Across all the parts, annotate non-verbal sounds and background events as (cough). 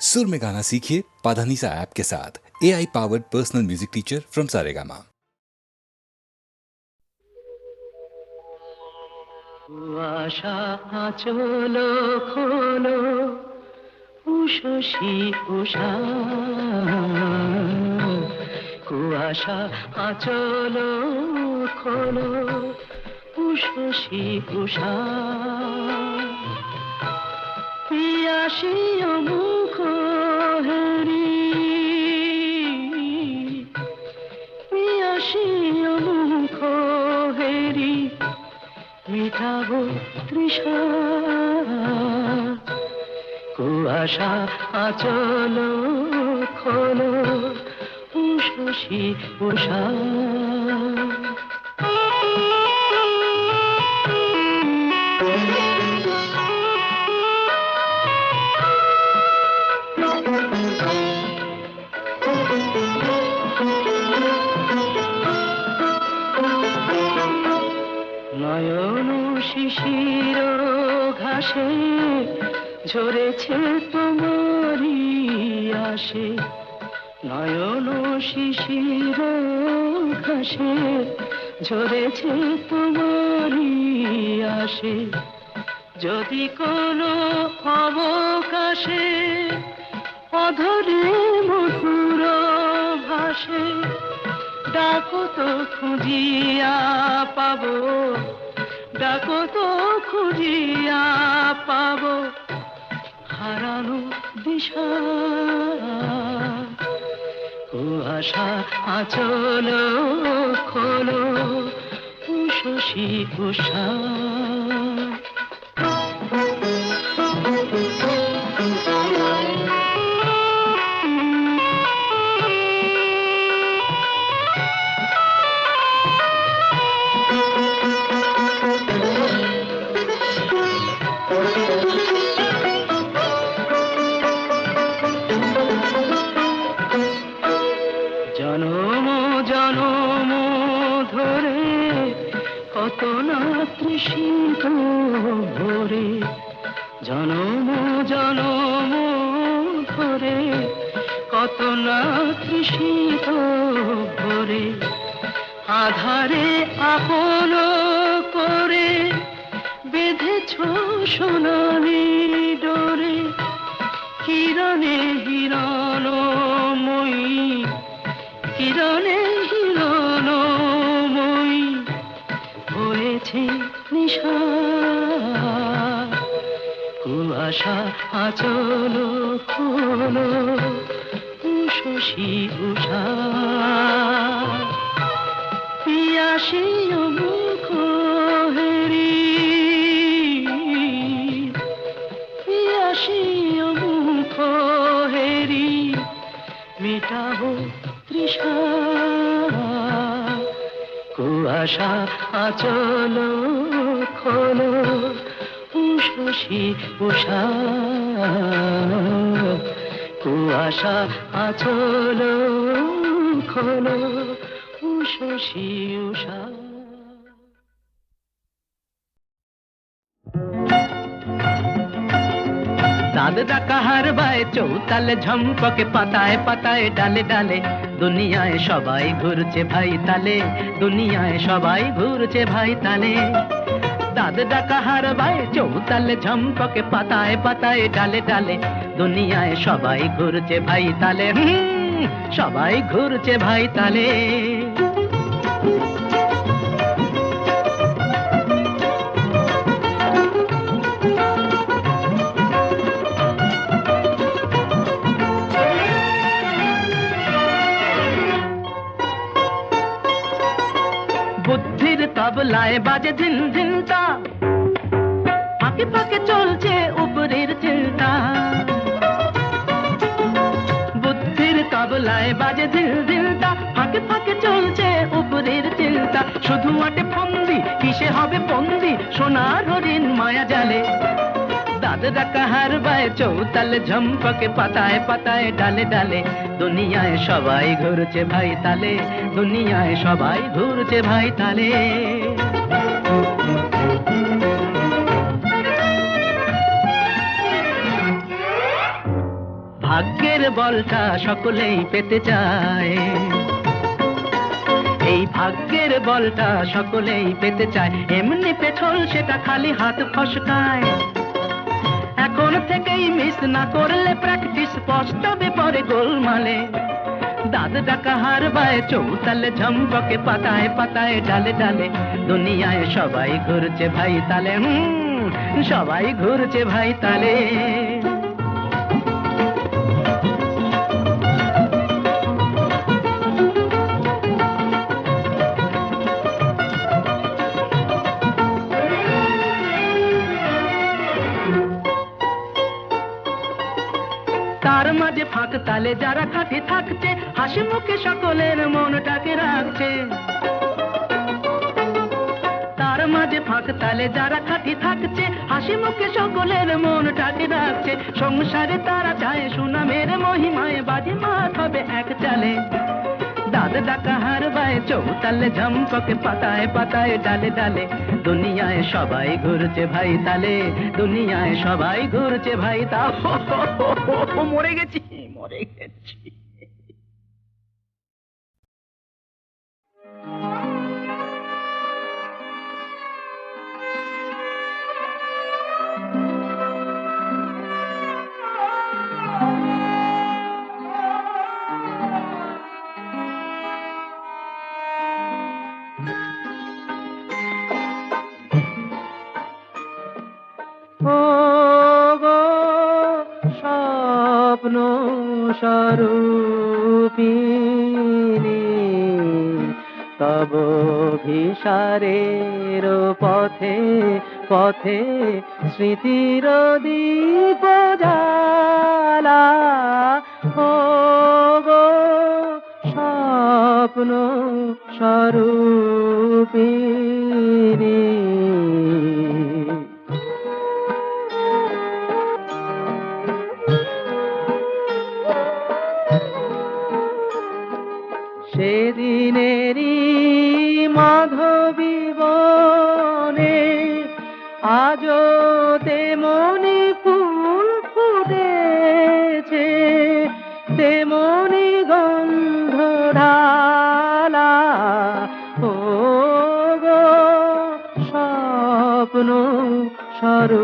सुर में गाना सीखिए पाधानीसा ऐप के साथ A I powered personal music teacher from Saregama কুয়াশা চলো খোলো উষসী উষা কুয়াশা চলো খোলো উষসী উষা পিয়াসী মুখ হেরি। মিটাবো তৃষা। কুয়াশা আচল খোলো উষসী উষা নয়ন শিশির ঘাসে ঝরেছে তোমারি আসে নয়ন শিশির ঘাসে ঝরেছে তোমারি আসে যদি কোনো অবকাশে অধরে মধুর ভাসে, ডাকো তো খুঁজিয়া পাবো। ডাকো তো খুঁজিয়া পাব। হারানো দিশা। কুয়াশা আচল খোলো শশী উষা। জনম জনম ধরে, কত না তৃষিত ভরে, জনম জনম ধরে, কত না তৃষিত ভরে, আধারে আপন করে, বেঁধেছ সোনালি ডোরে কিরণে হিরণময়ী কিরণে মই হয়েছে নিশা। কুয়াশা আচল খোলো উষসী উষা। পিয়াসী কুয়াশা আচল, খোলো উষসী উষা কুয়াশা, আচল, খোলো উষসী উষা দাদ ডাকা হার বায় চৌতালে ঝম্পকে পাতায় পাতায় ডালে ডালে দুনিয়ায় সবাই ঘুরছে ভাই তালে, দুনিয়ায় সবাই ঘুরছে ভাই তালে। দাদ ডাকা হার ভাই চৌতালে ঝম্পকে পাতায় পাতায় ডালে ডালে। দুনিয়ায় সবাই ঘুরছে ভাই তালে সবাই ঘুরছে ভাই তালে। তবলায় বাজে ধিন ধিনটা ফাঁকে ফাঁকে চলছে উপরের চিন্তা। বুদ্ধির তবলায় বাজে ধিন ধিনটা ফাঁকে ফাঁকে চলছে উপরের চিন্তা। শুধু আটে ফন্দি, কিসে হবে বন্দি সোনার হরিণ মায়া জালে। দাদরা কাহার বায় চৌতাল ঝম্পকে পাতায় পাতায় ডালে ডালে। দুনিয়ায় সবাই ঘুরছে ভাই তালে, দুনিয়ায় সবাই ঘুরছে ভাই তালে। ভাগ্যের বলটা সকলেই পেতে চায়। এই ভাগ্যের বলটা সকলেই পেতে চায়। এমনি পেছল সেটা খালি হাত ফসকায়। এখন থেকেই মিস না করলে প্র্যাকটিস পস্তবে পরে গোলমালে দাদ ডাকা হার বায় চৌতালে ঝম্পকে পাতায় পাতায় ডালে ডালে। দুনিয়ায় সবাই ঘুরছে ভাই তালে হুম, সবাই ঘুরছে ভাই তালে। তার মাঝে ফাঁক তালে যারা খাটে থাকছে, হাসি মুখে সকলের মনটাকে রাখছে। তার মাঝে ফাঁক তালে যারা থাকছে, হাসি মুখে সকলের মনটাকে রাখছে। সংসারে তারা চায় সুনামের মহিমায় বাজি মাত হবে এক চালে। দাদ ডাকা হার বায়, চৌতালে ঝম্পকে পাতায় পাতায় ডালে ডালে। দুনিয়ায় সবাই ঘুরছে ভাই তালে দুনিয়ায় সবাই ঘুরছে ভাই তা (laughs) মরে গেছি মরে গেছি। পথে স্মৃতির দীপ জ্বালা। ও গো স্বপ্ন স্বরূপিণী। তেমনি গন্ধ ঢালা ও গো, স্বপ্ন স্বরূপিণী,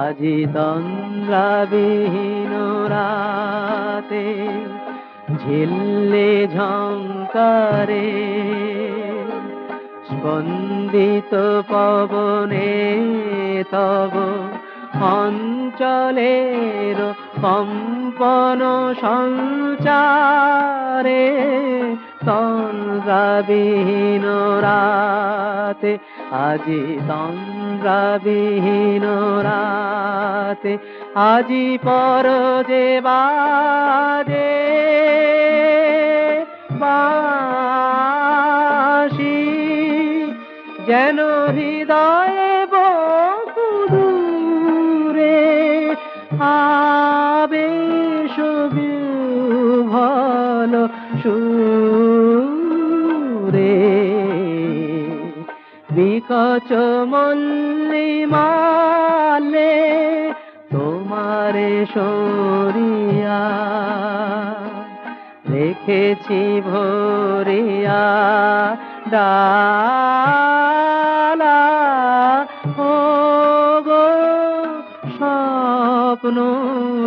আজি তন্দ্রাবিহীন রাতে ঝিল্লে ঝঙ্কারে স্পন্দিত পবনে তব অঞ্চলের কম্পন সঞ্চারে তন্দ্রাবিহীন রাতে আজি তন্দ্রাবিহীন রাতে আজি পর যে বাসি যেন হৃদয়ে আবেশ বিহ্বল সুরে। বিকচ মল্লিমালে তোমারে সরিয়া রেখেছি ভরিয়া ডালা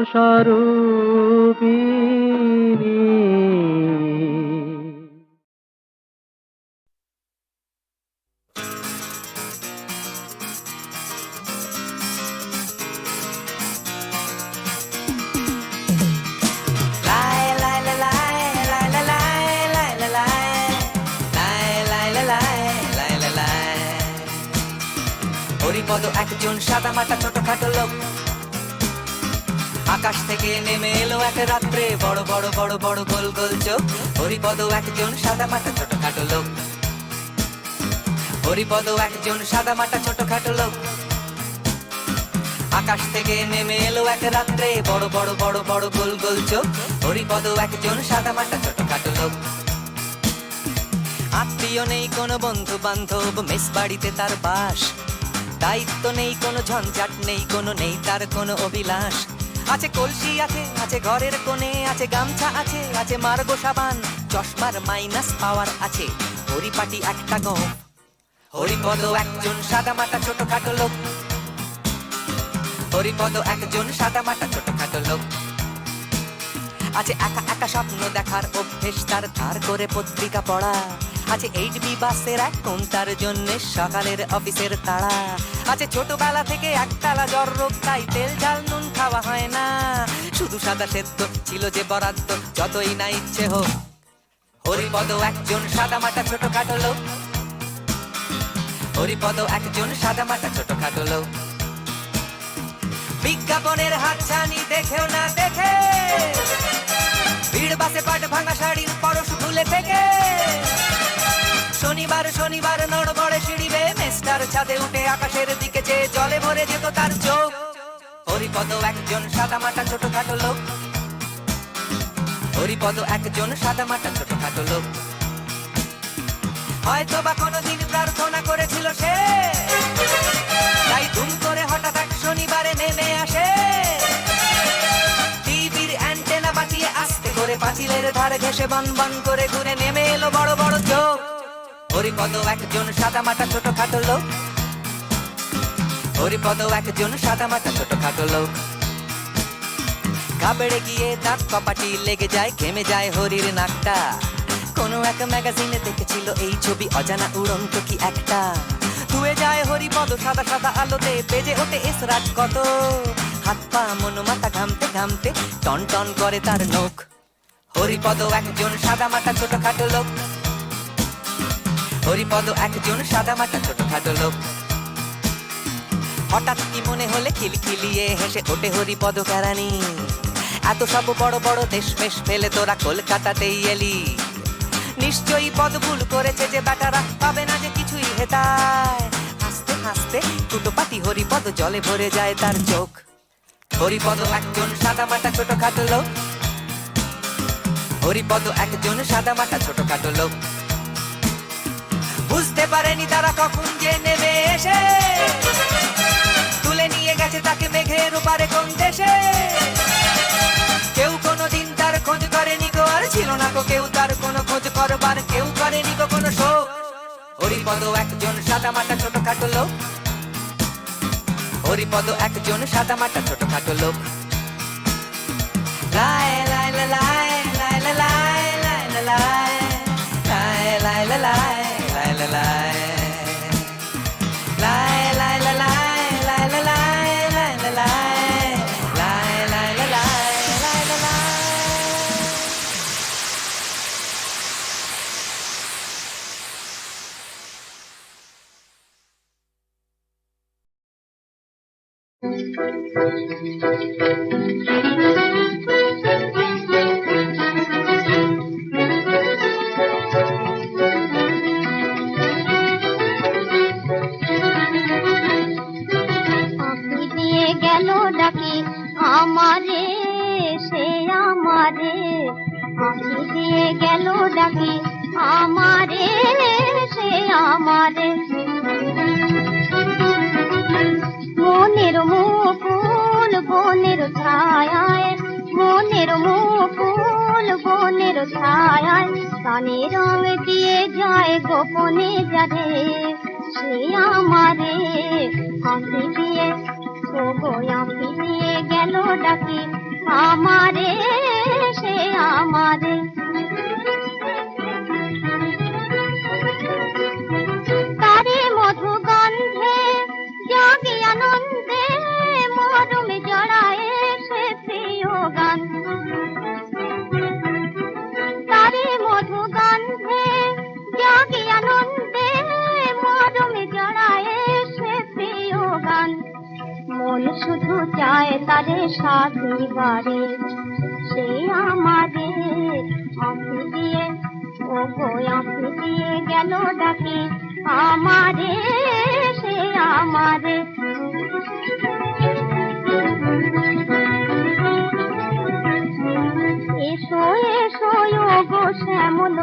স্বরূপিণী হরিপদ একজন সাদা মাটা ছোটখাটো লোক আকাশ থেকে নেমে এলো এক রাত্রে। বড় বড় বড় বড় গোল গোল চোখ। হরিপদ একজন সাদা মাটা ছোটখাটো লোক। হরিপদ একজন সাদা মাটা ছোটখাটো লোক। আকাশ থেকে নেমে এলো এক রাত্রে। বড় বড় বড় বড় গোল গোল চোখ। হরিপদ একজন সাদা মাটা ছোটখাটো লোক। আত্মীয় নেই কোনো বন্ধু বান্ধব মেস বাড়িতে তার বাস। দায়িত্ব নেই কোনো ঝঞ্ঝাট নেই, কোনো নেই তার কোনো অভিলাষ। আছে কলসি আছে আছে ঘরের কোণে আছে গামছা আছে আছে মার্গো সাবান, চশমার মাইনাস পাওয়ার আছে। হরিপাটি একটা গো। হরিপদ একজন সাদা মাটা ছোটখাটো লোক। হরিপদ একজন সাদা মাটা ছোটখাটো লোক। আছে একা একা স্বপ্ন দেখার অভ্যেস, তার ধার করে পত্রিকা পড়া। আছে এইট বি বাসের এক তার জন্য সকালের অফিসের তাড়া। আছে ছোটবেলা থেকে একতলা জ্বর রোগ, তাই তেল ঝাল নুন খাওয়া হয় না। শুধু সাদা সেদ্ধ ছিল যে বরাদ্দ, যতই না ইচ্ছে হোক। হরিপদ একজন সাদা মাটা ছোটখাটো লোক। হরিপদ একজন সাদা মাটা ছোটখাটো লোক। বিজ্ঞাপনের হাতছানি দেখেও না দেখে। ভিড় বাসে পাট ভাঙা শাড়ির পরশ খুলে থেকে। শনিবার শনিবার নড়বড়ে সিঁড়ি বেয়ে মেস্টার ছাদে উঠে আকাশের দিকে চেয়ে জলে ভরে যেত তার চোখ। হরিপদ একজন সাদা মাটা ছোটখাটো লোক। হরিপদ একজন সাদা মাটা ছোটখাটো লোক। হয়তো বা কোনোদিন প্রার্থনা করেছিল সে। তাই ধুম করে হঠাৎ এক শনিবারে নেমে আসে। টিভির অ্যান্টেনা বাঁচিয়ে আস্তে করে পাঁচিলের ধারে ঘেসে বন বন করে ঘুরে নেমে এলো বড় বড় চোখ। হরিপদ একজন সাদা মাটা ছোট খাটো লোক। হরিপদ একজন সাদা মাটা ছোট খাটো লোক। কাবেড়ে গিয়ে দাঁত কপাটি লেগে যায়, ঘেমে যায় হরির নাকটা। কোনো এক ম্যাগাজিনে দেখেছিল এই ছবি, অজানা উড়ন্ত কি একটা। ধুয়ে যায় হরিপদ সাদা সাদা আলোতে, বেজে ওঠে এস রাজ কত। হাত পা মন মাথা ঘামতে ঘামতে টন টন করে তার নখ। হরিপদ একজন সাদা মাথা ছোট খাটো লোক। হরিপদ একজন সাদা মাটা ছোট খাটো লোক। হঠাৎ কি মনে হলে খিলখিলিয়ে হেসে ওঠে হরিপদ কেরানি এত সব বড় বড় দেশ মেশ ফেলে তোরা কলকাতাতেই এলি। নিশ্চয়ই পদ ভুল করেছে যে বেটারা পাবে না যে কিছুই হেতায়। হাসতে হাসতে দুটো পাটি হরিপদ জলে ভরে যায় তার চোখ। হরিপদ একজন সাদা মাটা ছোট খাটো লোক। হরিপদ একজন সাদা মাটা ছোট খাটো লোক। বুঝতে পারেনি তারা কখন যে নেমে এসে। তুলে নিয়ে গেছে তাকে মেঘের ওপারে কোন দেশে। কেউ কোনোদিন তার খোঁজ করেনি গো, আর ছিল না গো কেউ তার কোনো খোঁজ করবার। কেউ করেনি গো কোনো শোক হরিপদ একজন সাদা মাটা ছোট খাটো লোক। হরিপদ একজন সাদা মাটা ছোট খাটো লোক। লায় গেল ডাকি আমারে সে আমারে। পাখি দিয়ে গেল ডাকি আমারে সে আমারে। ছায়ায়, মনের মুকুল, বনের ছায়ায় কানে রং দিয়ে যায় গোপনে যাবে সে আমারে হাসি দিয়ে দিয়ে গেল ডাকি, আমারে, সে আমারে শুধু চায় তারে সাথী বাড়ি সে আমাদের আঁকি দিয়ে ও গো আঁকি দিয়ে গেল ডাকি। আমারে, সে আমারে। এসো এসো ও গো শ্যামল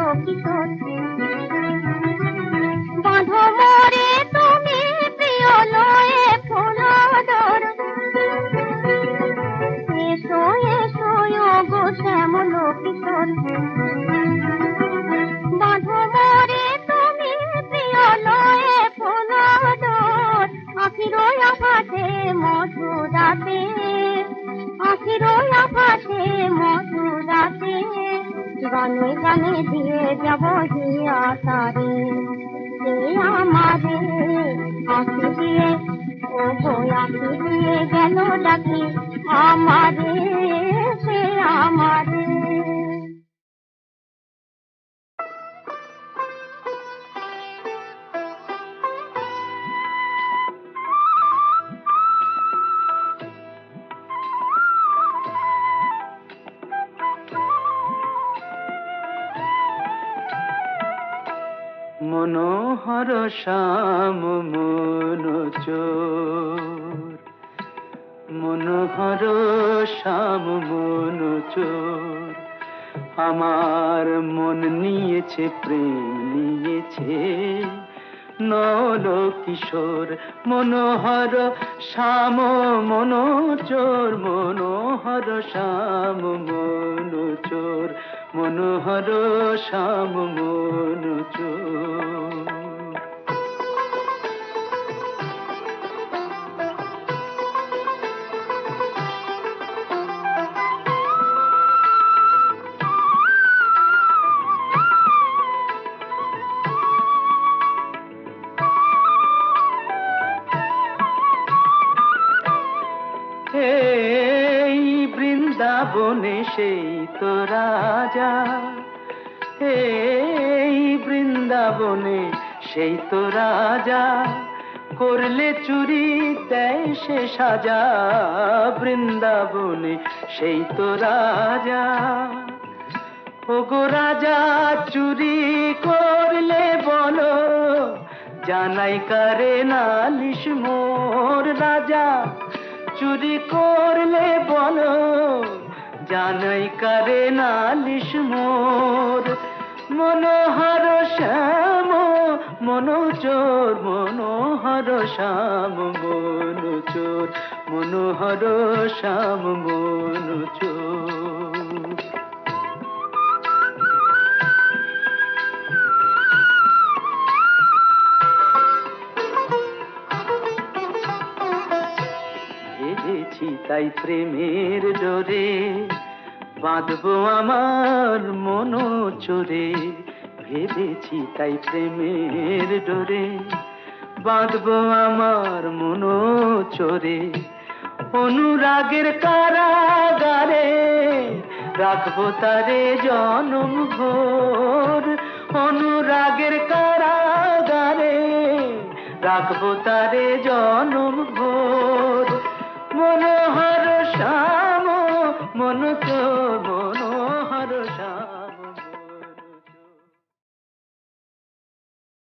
ne diye cevap মনোহর শ্যাম মনোচোর মনোহর শ্যাম মনোচোর আমার মন নিয়েছে, প্রেম নিয়েছে। নল কিশোর মনোহর শ্যাম মনোচোর মনোহর শ্যাম মনোচোর মনোহর শ্যাম মনোচোর বৃন্দাবনে সেই তো রাজা। এই বৃন্দাবনে সেই তো রাজা। করলে চুরি, দেয় সে সাজা। বৃন্দাবনে সেই তো রাজা। ওগো রাজা, চুরি করলে বলো, জানাই কারে নালিশ মোর রাজা। চুরি করলে জানাই কারে নালিশ মোর। মনোহর শ্যাম, মনোচোর, মনোহর শ্যাম, মনোচোর, মনোহর শ্যাম, মনোচোর। তাই প্রেমের ডোরে বাঁধবো আমার মনো চোরে ভেবেছি তাই প্রেমের ডোরে। বাঁধবো আমার মনো চোরে অনুরাগের কারাগারে রাখব তারে জনম ভোর। অনুরাগের কারাগারে রাখব তারে জনম ভোর। মনোহর শ্যাম মন তো মনোহর শ্যাম